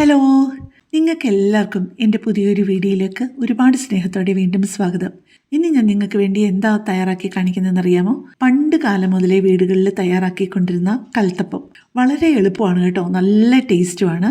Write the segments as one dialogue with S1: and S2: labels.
S1: Hello നിങ്ങൾക്ക് എല്ലാവർക്കും എന്റെ പുതിയൊരു വീഡിയോയിലേക്ക് ഒരുപാട് സ്നേഹത്തോടെ വീണ്ടും സ്വാഗതം. ഇന്ന് ഞാൻ നിങ്ങൾക്ക് വേണ്ടി എന്താ തയ്യാറാക്കി കാണിക്കുന്നതെന്ന് അറിയാമോ? പണ്ട് കാലം മുതലേ വീടുകളിൽ തയ്യാറാക്കിക്കൊണ്ടിരുന്ന കൽത്തപ്പം. വളരെ എളുപ്പമാണ് കേട്ടോ. നല്ല ടേസ്റ്റുമാണ്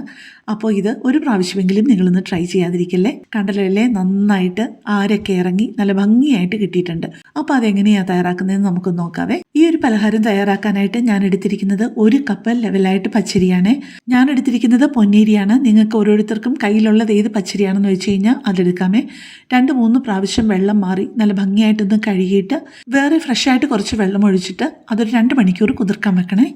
S1: അപ്പോൾ ഇത് ഒരു പ്രാവശ്യമെങ്കിലും നിങ്ങളൊന്ന് ട്രൈ ചെയ്യാതിരിക്കല്ലേ? കണ്ടലല്ലേ നന്നായിട്ട് ആരൊക്കെ ഇറങ്ങി നല്ല ഭംഗിയായിട്ട് കിട്ടിയിട്ടുണ്ട്. അപ്പോൾ അതെങ്ങനെയാണ് തയ്യാറാക്കുന്നതെന്ന് നമുക്ക് നോക്കാവേ. ഈ ഒരു പലഹാരം തയ്യാറാക്കാനായിട്ട് ഞാൻ എടുത്തിരിക്കുന്നത് ഒരു കപ്പ് ലെവലായിട്ട് പച്ചരിയാണ്. ഞാൻ എടുത്തിരിക്കുന്നത് പൊന്നീരിയാണ്. നിങ്ങൾക്ക് ഓരോരുത്തർക്കും കയ്യിലുള്ളത് ഏത് പച്ചരിയാണെന്ന് വെച്ച് കഴിഞ്ഞാൽ അതെടുക്കാമേ. രണ്ട് മൂന്ന് പ്രാവശ്യം വെള്ളം മാറി നല്ല ഭംഗിയായിട്ടൊന്ന് കഴുകിയിട്ട് വേറെ ഫ്രഷായിട്ട് കുറച്ച് വെള്ളം ഒഴിച്ചിട്ട് അതൊരു രണ്ട് മണിക്കൂർ കുതിർക്കാൻ വെക്കണേ.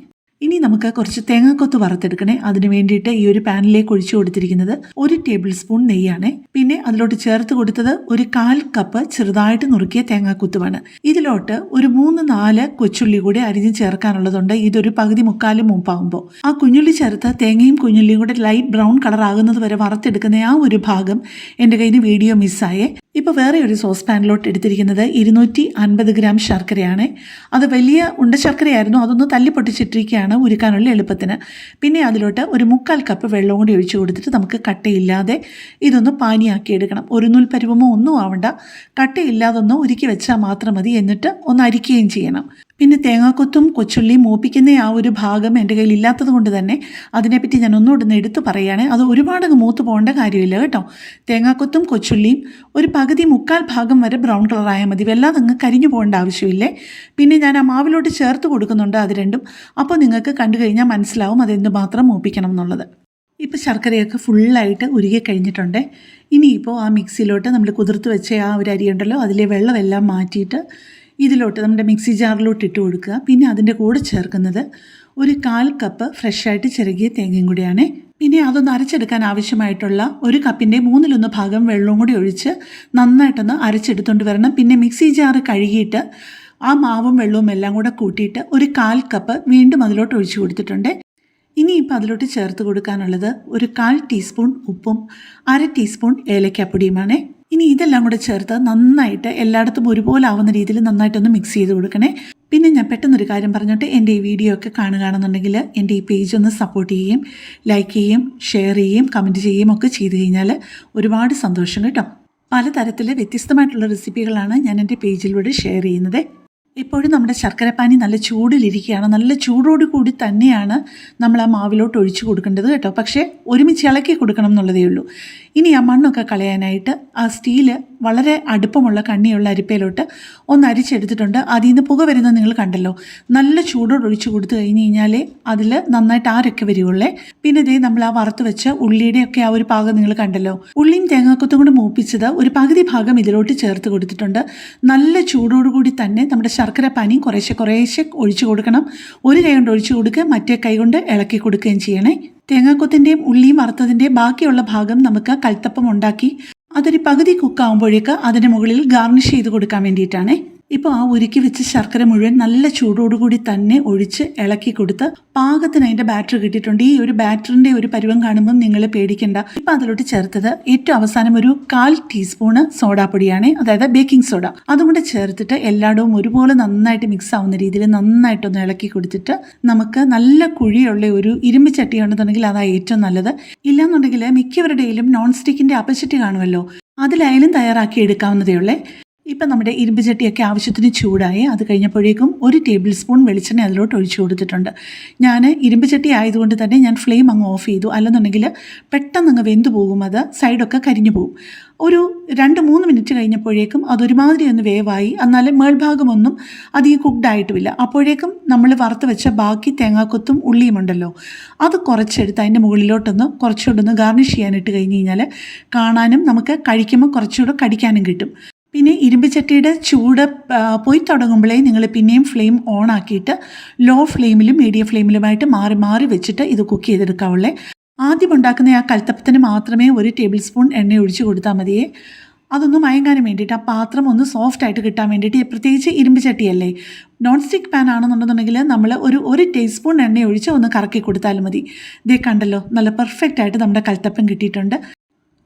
S1: ഇനി നമുക്ക് കുറച്ച് തേങ്ങാക്കൊത്ത് വറുത്തെടുക്കണേ. അതിന് വേണ്ടിയിട്ട് ഈ ഒരു പാനിലേക്ക് ഒഴിച്ചു കൊടുത്തിരിക്കുന്നത് ഒരു ടേബിൾ സ്പൂൺ നെയ്യാണ്. പിന്നെ അതിലോട്ട് ചേർത്ത് കൊടുത്തത് ഒരു കാൽ കപ്പ് ചെറുതായിട്ട് നുറുക്കിയ തേങ്ങാക്കുത്തുമാണ് ഇതിലോട്ട് ഒരു മൂന്ന് നാല് കൊച്ചുള്ളി കൂടി അരിഞ്ഞ് ചേർക്കാനുള്ളതുണ്ട്. ഇതൊരു പകുതി മുക്കാലും മുമ്പാകുമ്പോൾ ആ കുഞ്ഞുള്ളി ചേർത്ത് തേങ്ങയും കുഞ്ഞുള്ളിയും കൂടെ ലൈറ്റ് ബ്രൗൺ കളർ ആകുന്നത് വരെ വറുത്തെടുക്കുന്ന ആ ഒരു ഭാഗം എന്റെ കയ്യിൽ വീഡിയോ മിസ്സായേ. ഇപ്പോൾ വേറെ ഒരു സോസ് പാനിലോട്ട് എടുത്തിരിക്കുന്നത് ഇരുന്നൂറ്റി അൻപത് ഗ്രാം ശർക്കരയാണ്. അത് വലിയ ഉണ്ട ശർക്കരയായിരുന്നു. അതൊന്ന് തല്ലി പൊട്ടിച്ചിട്ടിരിക്കുകയാണ് ഉരുക്കാനുള്ള എളുപ്പത്തിന്. പിന്നെ അതിലോട്ട് ഒരു മുക്കാൽ കപ്പ് വെള്ളം കൂടി ഒഴിച്ചു കൊടുത്തിട്ട് നമുക്ക് കട്ടയില്ലാതെ ഇതൊന്ന് പാനിയാക്കി എടുക്കണം. ഒരു നൂൽ ഒന്നും ആവണ്ട. കട്ടയില്ലാതെ ഒന്ന് ഉരുക്കി വെച്ചാൽ മാത്രം മതി. എന്നിട്ട് ഒന്ന് അരിക്കുകയും ചെയ്യണം. പിന്നെ തേങ്ങാക്കൊത്തും കൊച്ചുള്ളി മൂപ്പിക്കുന്ന ആ ഒരു ഭാഗം എന്റെ കയ്യിൽ ഇല്ലാത്തത് കൊണ്ട് തന്നെ അതിനെപ്പറ്റി ഞാൻ ഒന്നുകൂടെ ഒന്ന് എടുത്തു പറയുകയാണ്. അത് ഒരുപാട് മൂത്ത് പോകേണ്ട കാര്യമില്ല കേട്ടോ. തേങ്ങാക്കൊത്തും കൊച്ചുള്ളിയും ഒരു പകുതി മുക്കാൽ ഭാഗം വരെ ബ്രൗൺ കളറായാൽ മതി. വല്ലാതെ അങ്ങ് കരിഞ്ഞു പോകേണ്ട ആവശ്യമില്ലേ? പിന്നെ ഞാൻ ആ മാവിലോട്ട് ചേർത്ത് കൊടുക്കുന്നുണ്ട് അത് രണ്ടും. അപ്പോൾ നിങ്ങൾക്ക് കണ്ടു കഴിഞ്ഞാൽ മനസ്സിലാവും അതെന്തുമാത്രം മൂപ്പിക്കണം എന്നുള്ളത്. ഇപ്പോൾ ശർക്കരയൊക്കെ ഫുള്ളായിട്ട് ഉരുകി കഴിഞ്ഞിട്ടുണ്ട്. ഇനിയിപ്പോൾ ആ മിക്സിയിലോട്ട് നമ്മൾ കുതിർത്ത് വെച്ച ആ ഒരു അരിയുണ്ടല്ലോ അതിലെ വെള്ളമെല്ലാം മാറ്റിയിട്ട് ഇതിലോട്ട് നമ്മുടെ മിക്സി ജാറിലോട്ട് ഇട്ട് കൊടുക്കുക. പിന്നെ അതിന്റെ കൂടെ ചേർക്കുന്നത് ഒരു കാൽ കപ്പ് ഫ്രഷായിട്ട് ചിരകിയ തേങ്ങയും കൂടിയാണ്. പിന്നെ അതൊന്ന് അരച്ചെടുക്കാൻ ആവശ്യമായിട്ടുള്ള ഒരു കപ്പിന്റെ മൂന്നിലൊന്ന് ഭാഗം വെള്ളവും കൂടി ഒഴിച്ച് നന്നായിട്ടൊന്ന് അരച്ചെടുത്തുകൊണ്ട് വരണം. പിന്നെ മിക്സി ജാറ് കഴുകിയിട്ട് ആ മാവും വെള്ളവും എല്ലാം കൂടെ കൂട്ടിയിട്ട് ഒരു കാൽ കപ്പ് വീണ്ടും അതിലോട്ട് ഒഴിച്ചു കൊടുത്തിട്ടുണ്ട്. ഇനിയിപ്പോൾ അതിലോട്ട് ചേർത്ത് കൊടുക്കാനുള്ളത് ഒരു കാൽ ടീസ്പൂൺ ഉപ്പും അര ടീസ്പൂൺ ഏലക്കാപ്പൊടിയുമാണ്. ഇനി ഇതെല്ലാം കൂടെ ചേർത്ത് നന്നായിട്ട് എല്ലായിടത്തും ഒരുപോലെ ആവുന്ന രീതിയിൽ നന്നായിട്ടൊന്ന് മിക്സ് ചെയ്ത് കൊടുക്കണേ. പിന്നെ ഞാൻ പെട്ടെന്നൊരു കാര്യം പറഞ്ഞിട്ട് എന്റെ ഈ വീഡിയോ ഒക്കെ കാണുകയാണെന്നുണ്ടെങ്കിൽ എന്റെ ഈ പേജ് ഒന്ന് സപ്പോർട്ട് ചെയ്യുകയും ലൈക്ക് ചെയ്യുകയും ഷെയർ ചെയ്യുകയും കമന്റ് ചെയ്യുകയും ഒക്കെ ചെയ്ത് കഴിഞ്ഞാൽ ഒരുപാട് സന്തോഷം കേട്ടോ. പലതരത്തിലെ വ്യത്യസ്തമായിട്ടുള്ള റെസിപ്പികളാണ് ഞാൻ എന്റെ പേജിലൂടെ ഷെയർ ചെയ്യുന്നത്. ഇപ്പോഴും നമ്മുടെ ശർക്കരപ്പാനി നല്ല ചൂടിലിരിക്കുകയാണ്. നല്ല ചൂടോട് കൂടി തന്നെയാണ് നമ്മൾ ആ മാവിലോട്ട് ഒഴിച്ചു കൊടുക്കേണ്ടത് കേട്ടോ. പക്ഷേ ഒരുമിച്ച് ഇളക്കി കൊടുക്കണം എന്നുള്ളതേ ഉള്ളൂ. ഇനി ആ മണ്ണൊക്കെ കളയാനായിട്ട് ആ സ്റ്റീൽ വളരെ അടുപ്പമുള്ള കണ്ണിയുള്ള അരിപ്പയിലോട്ട് ഒന്ന് അരിച്ചെടുത്തിട്ടുണ്ട്. അതിൽ നിന്ന് പുക വരുന്നത് നിങ്ങൾ കണ്ടല്ലോ. നല്ല ചൂടോട് ഒഴിച്ചു കൊടുത്തു കഴിഞ്ഞ് കഴിഞ്ഞാൽ അതിൽ നന്നായിട്ട് ആരൊക്കെ വരികയുള്ളേ. പിന്നെ ഇതേ നമ്മൾ ആ വറുത്ത് വെച്ച ഉള്ളിയുടെ ഒക്കെ ആ ഒരു പാകം നിങ്ങൾ കണ്ടല്ലോ. ഉള്ളിയും തേങ്ങാക്കൊത്തും കൂടെ മൂപ്പിച്ചത് ഒരു പകുതി ഭാഗം ഇതിലോട്ട് ചേർത്ത് കൊടുത്തിട്ടുണ്ട്. നല്ല ചൂടോടുകൂടി തന്നെ നമ്മുടെ ശർക്കര പനി കുറേശ്ശെ കുറേശ്ശെ ഒഴിച്ചു കൊടുക്കണം. ഒരു കൈ കൊണ്ട് ഒഴിച്ചു കൊടുക്കുക മറ്റേ കൈ കൊണ്ട് ഇളക്കി കൊടുക്കുകയും ചെയ്യണേ. തേങ്ങാക്കൊത്തിന്റെയും ഉള്ളിയും വറുത്തതിന്റെയും ബാക്കിയുള്ള ഭാഗം നമുക്ക് കൽത്തപ്പം ഉണ്ടാക്കി അതൊരു പകുതി കുക്കാവുമ്പോഴേക്ക് അതിന് മുകളിൽ ഗാർണിഷ് ചെയ്ത് കൊടുക്കാൻ വേണ്ടിയിട്ടാണ്. ഇപ്പോൾ ആ ഉരുക്കി വെച്ച് ശർക്കര മുഴുവൻ നല്ല ചൂടോടുകൂടി തന്നെ ഒഴിച്ച് ഇളക്കി കൊടുത്ത് പാകത്തിന് അതിന്റെ ബാറ്ററി കിട്ടിയിട്ടുണ്ട്. ഈ ഒരു ബാറ്ററിന്റെ ഒരു പരുവം കാണുമ്പം നിങ്ങൾ പേടിക്കേണ്ട. ഇപ്പം അതിലോട്ട് ചേർത്തത് ഏറ്റവും അവസാനം ഒരു കാൽ ടീസ്പൂണ് സോഡാപ്പൊടിയാണ്. അതായത് ബേക്കിംഗ് സോഡ. അതും കൂടെ ചേർത്തിട്ട് എല്ലായിടവും ഒരുപോലെ നന്നായിട്ട് മിക്സ് ആവുന്ന രീതിയിൽ നന്നായിട്ടൊന്ന് ഇളക്കി കൊടുത്തിട്ട് നമുക്ക് നല്ല കുഴിയുള്ള ഒരു ഇരുമ്പ് ചട്ടി ഉണ്ടെന്നുണ്ടെങ്കിൽ അതാണ് ഏറ്റവും നല്ലത്. ഇല്ലാന്നുണ്ടെങ്കിൽ മിക്കവരുടെയിലും നോൺ സ്റ്റിക്കിന്റെ അപ്പച്ചട്ടി കാണുമല്ലോ. അതിലായാലും തയ്യാറാക്കി എടുക്കാവുന്നതേ ഉള്ളേ. ഇപ്പം നമ്മുടെ ഇരുമ്പ് ചട്ടിയൊക്കെ ആവശ്യത്തിന് ചൂടായി. അത് കഴിഞ്ഞപ്പോഴേക്കും ഒരു ടേബിൾ സ്പൂൺ വെളിച്ചെണ്ണ അതിലോട്ട് ഒഴിച്ചു കൊടുത്തിട്ടുണ്ട്. ഞാൻ ഇരുമ്പ് ചട്ടി ആയതുകൊണ്ട് തന്നെ ഞാൻ ഫ്ലെയിം അങ്ങ് ഓഫ് ചെയ്തു. അല്ലെന്നുണ്ടെങ്കിൽ പെട്ടെന്ന് അങ്ങ് വെന്തു പോകും. അത് സൈഡൊക്കെ കരിഞ്ഞു പോകും. ഒരു രണ്ട് മൂന്ന് മിനിറ്റ് കഴിഞ്ഞപ്പോഴേക്കും അതൊരുമാതിരി ഒന്ന് വേവായി. എന്നാലും മേൾഭാഗമൊന്നും അധികം കുക്ക്ഡ് ആയിട്ടുമില്ല അപ്പോഴേക്കും നമ്മൾ വറുത്ത് വെച്ച ബാക്കി തേങ്ങാക്കൊത്തും ഉള്ളിയും ഉണ്ടല്ലോ അത് കുറച്ചെടുത്ത് അതിന്റെ മുകളിലോട്ടൊന്ന് കുറച്ചുകൂടെ ഒന്ന് ഗാർണിഷ് ചെയ്യാനിട്ട് കഴിഞ്ഞ് കഴിഞ്ഞാൽ കാണാനും നമുക്ക് കഴിക്കുമ്പോൾ കുറച്ചുകൂടെ കടിക്കാനും കിട്ടും. പിന്നെ ഇരുമ്പ് ചട്ടിയുടെ ചൂട് പോയി തുടങ്ങുമ്പോഴേ നിങ്ങൾ പിന്നെയും ഫ്ലെയിം ഓൺ ആക്കിയിട്ട് ലോ ഫ്ലെയിമിലും മീഡിയം ഫ്ലെയിമിലുമായിട്ട് മാറി മാറി വെച്ചിട്ട് ഇത് കുക്ക് ചെയ്തെടുക്കാവുള്ളേ. ആദ്യം ഉണ്ടാക്കുന്ന ആ കൽത്തപ്പത്തിന് മാത്രമേ ഒരു ടേബിൾ സ്പൂൺ എണ്ണ ഒഴിച്ച് കൊടുത്താൽ മതിയേ. അതൊന്ന് മയങ്ങാനും വേണ്ടിയിട്ട് ആ പാത്രം ഒന്ന് സോഫ്റ്റ് ആയിട്ട് കിട്ടാൻ വേണ്ടിയിട്ട് പ്രത്യേകിച്ച് ഇരുമ്പ് ചട്ടിയല്ലേ. നോൺ സ്റ്റിക്ക് പാൻ ആണെന്നുണ്ടെന്നുണ്ടെങ്കിൽ നമ്മൾ ഒരു ഒരു ടീസ്പൂൺ എണ്ണ ഒഴിച്ച് ഒന്ന് കറക്കി കൊടുത്താലും മതി. ഇതേ കണ്ടല്ലോ നല്ല പെർഫെക്റ്റ് ആയിട്ട് നമ്മുടെ കൽത്തപ്പം കിട്ടിയിട്ടുണ്ട്.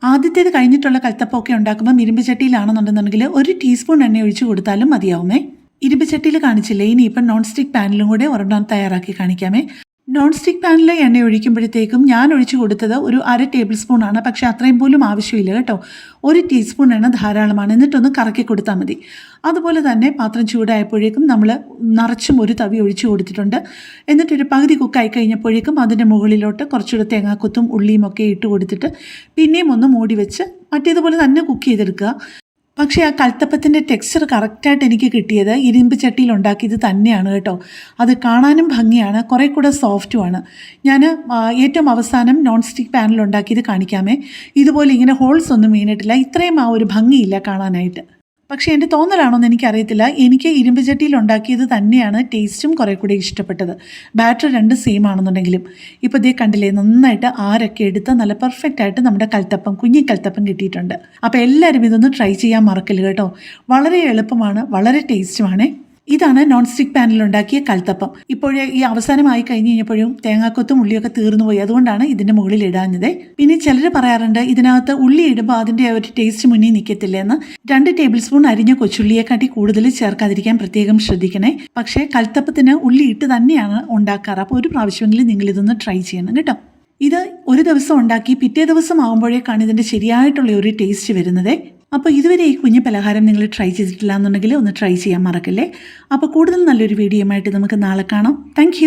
S1: ആദ്യത്തേത് കഴിഞ്ഞിട്ടുള്ള കൽത്തപ്പമൊക്കെ ഉണ്ടാക്കുമ്പോൾ ഇരുമ്പ് ചട്ടിയിലാണെന്നുണ്ടെന്നുണ്ടെങ്കിൽ ഒരു ടീസ്പൂൺ എണ്ണ ഒഴിച്ചു കൊടുത്താലും മതിയാവുമേ. ഇരുമ്പ് ചട്ടിയിൽ കാണിച്ചില്ലേ? ഇനിയിപ്പം നോൺ സ്റ്റിക്ക് പാനിലും കൂടെ ഒരെണ്ണം തയ്യാറാക്കി കാണിക്കാമേ. നോൺ സ്റ്റിക്ക് പാനിൽ എണ്ണ ഒഴിക്കുമ്പോഴത്തേക്കും ഞാൻ ഒഴിച്ചു കൊടുത്തത് ഒരു അര ടേബിൾ സ്പൂൺ ആണ്. പക്ഷേ അത്രയും പോലും ആവശ്യമില്ല കേട്ടോ. ഒരു ടീസ്പൂൺ എണ്ണ ധാരാളമാണ്. എന്നിട്ടൊന്ന് കറക്കി കൊടുത്താൽ മതി. അതുപോലെ തന്നെ പാത്രം ചൂടായപ്പോഴേക്കും നമ്മൾ നിറച്ചും ഒരു തവി ഒഴിച്ചു കൊടുത്തിട്ടുണ്ട്. എന്നിട്ടൊരു പകുതി കുക്കായി കഴിഞ്ഞപ്പോഴേക്കും അതിന്റെ മുകളിലോട്ട് കുറച്ചുകൂടെ തേങ്ങാക്കൊത്തും ഉള്ളിയും ഒക്കെ ഇട്ട് കൊടുത്തിട്ട് പിന്നെയും ഒന്ന് മൂടി വെച്ച് മറ്റേതുപോലെ തന്നെ കുക്ക് ചെയ്തെടുക്കുക. പക്ഷേ ആ കൽത്തപ്പത്തിന്റെ ടെക്സ്ചർ കറക്റ്റായിട്ട് എനിക്ക് കിട്ടിയത് ഇരുമ്പ് ചട്ടിയിൽ ഉണ്ടാക്കിയത് തന്നെയാണ് കേട്ടോ. അത് കാണാനും ഭംഗിയാണ് കുറേ കൂടെ സോഫ്റ്റുമാണ് ഞാൻ ഏറ്റവും അവസാനം നോൺ സ്റ്റിക്ക് പാനിൽ ഉണ്ടാക്കിയത് കാണിക്കാമേ. ഇതുപോലെ ഇങ്ങനെ ഹോൾസ് ഒന്നും വീണിട്ടില്ല. ഇത്രയും ആ ഒരു ഭംഗിയില്ല കാണാനായിട്ട്. പക്ഷേ എന്റെ തോന്നലാണോന്ന് എനിക്കറിയത്തില്ല. എനിക്ക് ഇരുമ്പ് ചട്ടിയിൽ ഉണ്ടാക്കിയത് തന്നെയാണ് ടേസ്റ്റും കുറേ കൂടി ഇഷ്ടപ്പെട്ടത്. ബാറ്റർ രണ്ട് സെയിം ആണെന്നുണ്ടെങ്കിലും. ഇപ്പോൾ ഇതേ കണ്ടില്ലേ നന്നായിട്ട് ആരൊക്കെ എടുത്ത് നല്ല പെർഫെക്റ്റ് ആയിട്ട് നമ്മുടെ കൽത്തപ്പം കുഞ്ഞി കൽത്തപ്പം കിട്ടിയിട്ടുണ്ട്. അപ്പോൾ എല്ലാവരും ഇതൊന്ന് ട്രൈ ചെയ്യാൻ മറക്കൽ കേട്ടോ. വളരെ എളുപ്പമാണ് വളരെ ടേസ്റ്റുമാണ് ഇതാണ് നോൺ സ്റ്റിക് പാനിൽ ഉണ്ടാക്കിയ കൽത്തപ്പം. ഇപ്പോഴേ ഈ അവസാനമായി കഴിഞ്ഞ് കഴിഞ്ഞപ്പോഴും തേങ്ങാക്കൊത്തും ഉള്ളിയൊക്കെ തീർന്നു പോയി. അതുകൊണ്ടാണ് ഇതിന്റെ മുകളിൽ ഇടാഞ്ഞത്. പിന്നെ ചിലർ പറയാറുണ്ട് ഇതിനകത്ത് ഉള്ളി ഇടുമ്പോൾ അതിന്റെ ഒരു ടേസ്റ്റ് മുന്നിൽ നിൽക്കത്തില്ലെന്ന് രണ്ട് ടേബിൾ സ്പൂൺ അരിഞ്ഞ കൊച്ചുള്ളിയെക്കാട്ടി കൂടുതൽ ചേർക്കാതിരിക്കാൻ പ്രത്യേകം ശ്രദ്ധിക്കണേ. പക്ഷേ കൽത്തപ്പത്തിന് ഉള്ളി ഇട്ട് തന്നെയാണ് ഉണ്ടാക്കാറ്. അപ്പോൾ ഒരു പ്രാവശ്യമെങ്കിലും നിങ്ങൾ ഇതൊന്ന് ട്രൈ ചെയ്യണം കേട്ടോ. ഇത് ഒരു ദിവസം ഉണ്ടാക്കി പിറ്റേ ദിവസം ആകുമ്പോഴേക്കാണ് ഇതിന്റെ ശരിയായിട്ടുള്ള ഒരു ടേസ്റ്റ് വരുന്നത്. അപ്പോൾ ഇതുവരെ ഈ കുഞ്ഞു പലഹാരം നിങ്ങൾ ട്രൈ ചെയ്തിട്ടില്ല എന്നുണ്ടെങ്കിൽ ഒന്ന് ട്രൈ ചെയ്യാൻ മറക്കല്ലേ? അപ്പോൾ കൂടുതൽ നല്ലൊരു വീഡിയോ ആയിട്ട് നമുക്ക് നാളെ കാണാം. താങ്ക്